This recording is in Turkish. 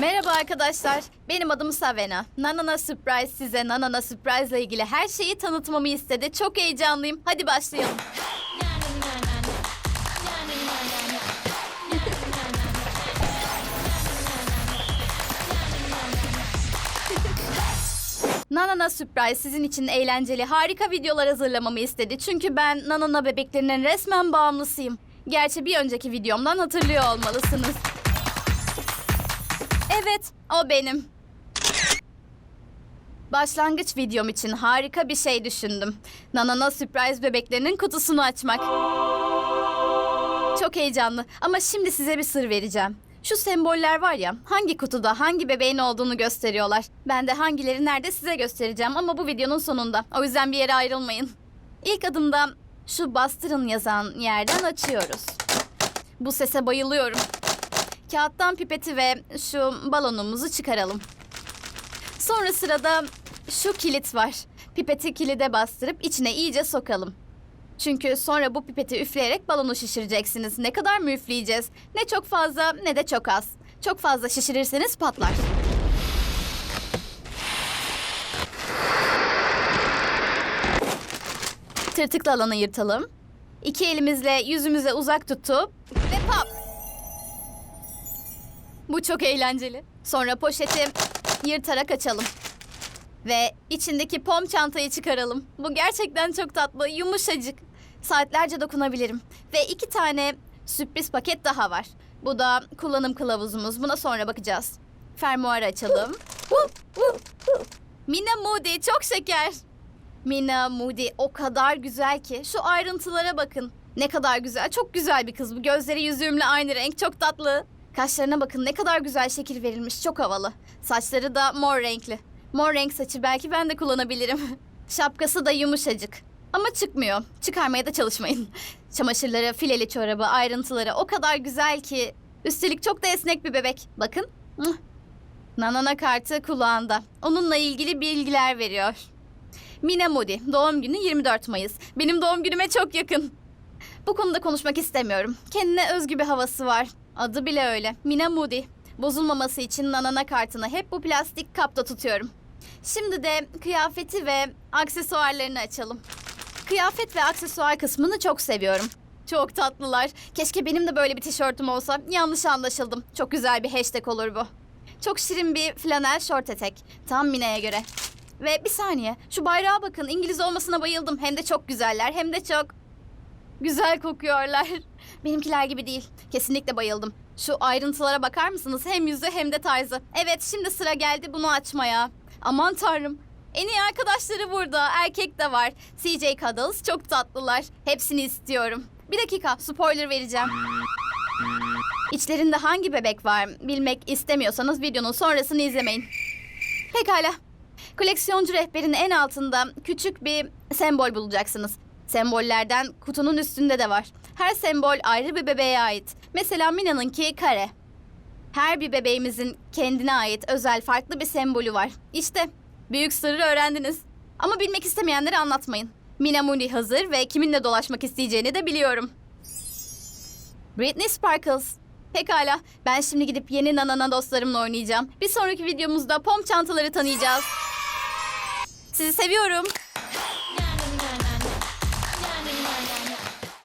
Merhaba arkadaşlar. Benim adım Savena. Nanana Surprise size Nanana Surprise ile ilgili her şeyi tanıtmamı istedi. Çok heyecanlıyım. Hadi başlayalım. Nanana Surprise sizin için eğlenceli, harika videolar hazırlamamı istedi. Çünkü ben Nanana bebeklerinin resmen bağımlısıyım. Gerçi bir önceki videomdan hatırlıyor olmalısınız. Evet, o benim. Başlangıç videom için harika bir şey düşündüm. Nanana Surprise bebeklerinin kutusunu açmak. Çok heyecanlı ama şimdi size bir sır vereceğim. Şu semboller var ya, hangi kutuda hangi bebeğin olduğunu gösteriyorlar. Ben de hangileri nerede size göstereceğim ama bu videonun sonunda. O yüzden bir yere ayrılmayın. İlk adımda şu bastırın yazan yerden açıyoruz. Bu sese bayılıyorum. Kağıttan pipeti ve şu balonumuzu çıkaralım. Sonra sırada şu kilit var. Pipeti kilide bastırıp içine iyice sokalım. Çünkü sonra bu pipeti üfleyerek balonu şişireceksiniz. Ne kadar mı üfleyeceğiz? Ne çok fazla ne de çok az. Çok fazla şişirirseniz patlar. Tırtıklı alanı yırtalım. İki elimizle yüzümüze uzak tutup ve pop. Bu çok eğlenceli. Sonra poşeti yırtarak açalım. Ve içindeki pom çantayı çıkaralım. Bu gerçekten çok tatlı, yumuşacık. Saatlerce dokunabilirim. Ve iki tane sürpriz paket daha var. Bu da kullanım kılavuzumuz. Buna sonra bakacağız. Fermuarı açalım. Mina Moody çok şeker. Mina Moody o kadar güzel ki. Şu ayrıntılara bakın. Ne kadar güzel. Çok güzel bir kız bu. Gözleri yüzüğümle aynı renk. Çok tatlı. Kaşlarına bakın ne kadar güzel şekil verilmiş. Çok havalı. Saçları da mor renkli. Mor renk saçı belki ben de kullanabilirim. Şapkası da yumuşacık. Ama çıkmıyor. Çıkarmaya da çalışmayın. Çamaşırları, fileli çorabı, ayrıntıları o kadar güzel ki. Üstelik çok da esnek bir bebek. Bakın. Nanana kartı kulağında. Onunla ilgili bilgiler veriyor. Mina Moody, doğum günü 24 Mayıs. Benim doğum günüme çok yakın. Bu konuda konuşmak istemiyorum. Kendine özgü bir havası var. Adı bile öyle. Mina Moody. Bozulmaması için nanana kartını hep bu plastik kapta tutuyorum. Şimdi de kıyafeti ve aksesuarlarını açalım. Kıyafet ve aksesuar kısmını çok seviyorum. Çok tatlılar. Keşke benim de böyle bir tişörtüm olsa. Yanlış anlaşıldım. Çok güzel bir hashtag olur bu. Çok şirin bir flanel şort etek. Tam Mina'ya göre. Ve bir saniye. Şu bayrağa bakın. İngiliz olmasına bayıldım. Hem de çok güzeller. Hem de çok güzel kokuyorlar. Benimkiler gibi değil. Kesinlikle bayıldım. Şu ayrıntılara bakar mısınız? Hem yüzü hem de tarzı. Evet şimdi sıra geldi bunu açmaya. Aman tanrım. En iyi arkadaşları burada. Erkek de var. CJ Cuddles çok tatlılar. Hepsini istiyorum. Bir dakika spoiler vereceğim. İçlerinde hangi bebek var bilmek istemiyorsanız videonun sonrasını izlemeyin. Pekala. Koleksiyoncu rehberin en altında küçük bir sembol bulacaksınız. Sembollerden kutunun üstünde de var. Her sembol ayrı bir bebeğe ait. Mesela Mina'nınki kare. Her bir bebeğimizin kendine ait özel farklı bir sembolü var. İşte büyük sırrı öğrendiniz. Ama bilmek istemeyenleri anlatmayın. Mina Mooney hazır ve kiminle dolaşmak isteyeceğini de biliyorum. Britney Sparkles. Pekala, ben şimdi gidip yeni Nanana dostlarımla oynayacağım. Bir sonraki videomuzda pom çantaları tanıyacağız. Sizi seviyorum.